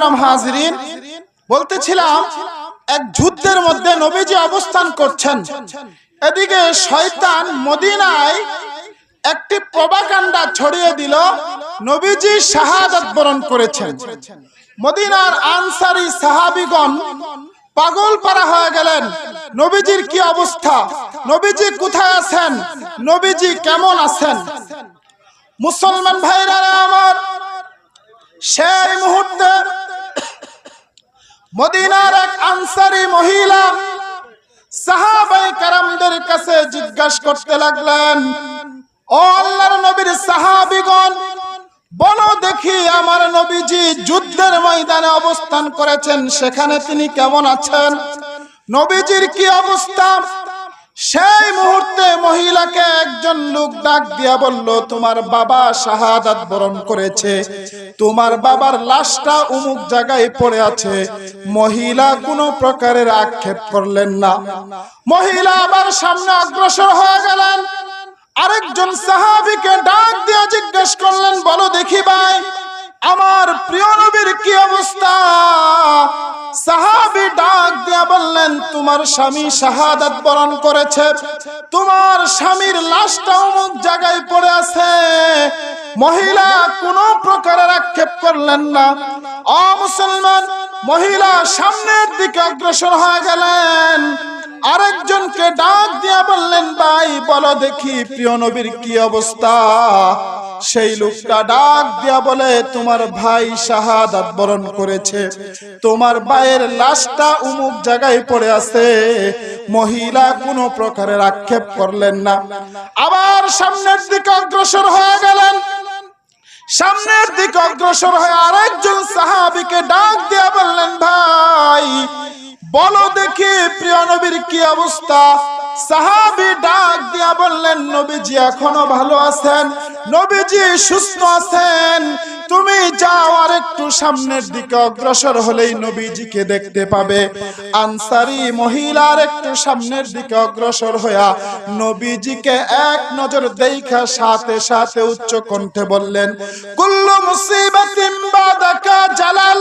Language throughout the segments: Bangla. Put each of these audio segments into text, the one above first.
মুহতারাম হাজরিন, বলতেছিলাম, এক যুদ্ধের মধ্যে নবীজি অবস্থান করছেন। এদিকে শয়তান মদিনায় একটি প্রবাকাণ্ডা ছড়িয়ে দিল, নবীজি শাহাদাত বরণ করেছেন। মদিনার আনসারি সাহাবিগণ পাগল পারা হয়ে গেলেন। নবীজির কি অবস্থা? নবীজি কোথায় আছেন? নবীজি কেমন আছেন? মুসলমান ভাইরা আমার, সেই মুহূর্তে মদিনার এক আনসারি মহিলা সাহাবাই কারামদের কাছে জিজ্ঞাসা করতে লাগলেন, ও আল্লাহর নবীর সাহাবিগণ, বলো দেখি আমার নবীজি যুদ্ধের ময়দানে অবস্থান করেছেন, সেখানে তিনি কেমন আছেন? নবীজির কি অবস্থা? সেই মুহূর্তে মহিলাকে একজন লোক ডাক দিয়া বলল, তোমার বাবা শাহাদাত বরণ করেছে। তোমার বাবার লাশটা অমুক জায়গায় পড়ে আছে। মহিলা কোনো প্রকারের আক্ষেপ করলেন না। মহিলা আবার সামনে অগ্রসর হয়ে গেলেন। আরেকজন সাহাবিকে ডাক দিয়া জিজ্ঞেস করলেন, বলো দেখি ভাই, আমার প্রিয় নবীর কি অবস্থা? সাহাবি ডাক দিয়া বললেন, তোমার স্বামী শাহাদাত বরণ করেছে। তোমার স্বামীর লাশটা অমুক জায়গায় পড়ে আছে। মহিলা কোনো প্রকারের আক্ষেপ করলেন না। অ মুসলমান, মহিলা সামনের দিকে অগ্রসর হয়ে গেলেন। আরেকজনকে ডাক দিয়া বললেন, ভাই, বলো দেখি, প্রিয় নবীর কি অবস্থা? সেই লোকটা ডাক দিয়া বলে, তোমার ভাই শাহাদাত বরণ করেছে। তোমার ভাইয়ের লাশটা উমুক জায়গায় পড়ে আছে। মহিলা কোনো প্রকারের আক্ষেপ করলেন না। আবার সামনের দিকে অগ্রসর হয়ে গেলেন। সামনের দিকে অগ্রসর হয়ে আরেকজন সাহাবিকে ডাক দিয়া বললেন, ভাই, বলো দেখি প্রিয় নবীর কি অবস্থা? সাহাবি ডাক দিয়া বললেন, নবীজি এখনও ভালো আছেন? নবীজি সুস্থ আছেন। তুমি যাও আর একটু সামনের দিকে অগ্রসর হলেই নবীজিকে দেখতে পাবে। আনসারি মহিলার একটু সামনের দিকে অগ্রসর হইয়া নবীজিকে এক নজর দেখা সাথে সাথে উচ্চ কণ্ঠে বললেন, কুল্লু মুসিবাতিম বাদাকা জালাল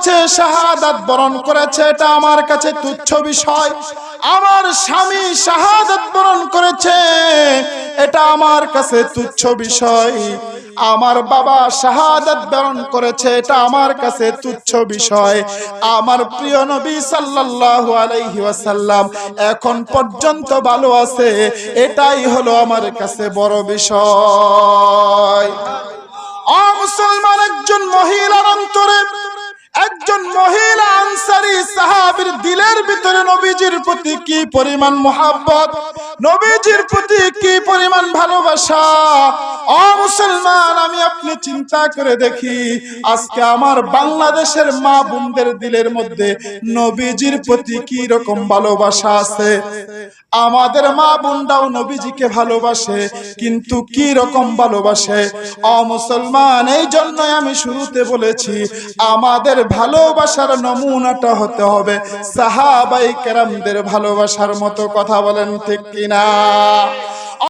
করেছে, শাহাদাত বরণ করেছে, এটা আমার কাছে তুচ্ছ বিষয়। আমার স্বামী শাহাদাত বরণ করেছে, এটা আমার কাছে তুচ্ছ বিষয়। আমার বাবা শাহাদাত বরণ করেছে, এটা আমার কাছে তুচ্ছ বিষয়। আমার প্রিয় নবী সাল্লাল্লাহু আলাইহি ওয়াসাল্লাম এখন পর্যন্ত ভালো আছে, এটাই হলো আমার কাছে বড় বিষয়। ভিতরে নবীজির প্রতি কি পরিমাণ মোহাব্বত? নবীজির প্রতি কি পরিমাণ ভালোবাসা? অ মুসলমান, আমি আপনি চিন্তা করে দেখি, আজকে আমার বাংলাদেশের মা বোনদের দিলের মধ্যে নবীজির প্রতি কি রকম ভালোবাসা আছে? আমাদের মা বোনরাও নবীজিকে ভালোবাসে, কিন্তু কি রকম ভালোবাসে? অ মুসলমান, এই জন্যই আমি শুরুতে বলেছি, আমাদের ভালোবাসার নমুনাটা হতে হবে সাহাবাই কেরামদের ভালোবাসার মতো কথা বলেন ঠিক কিনা?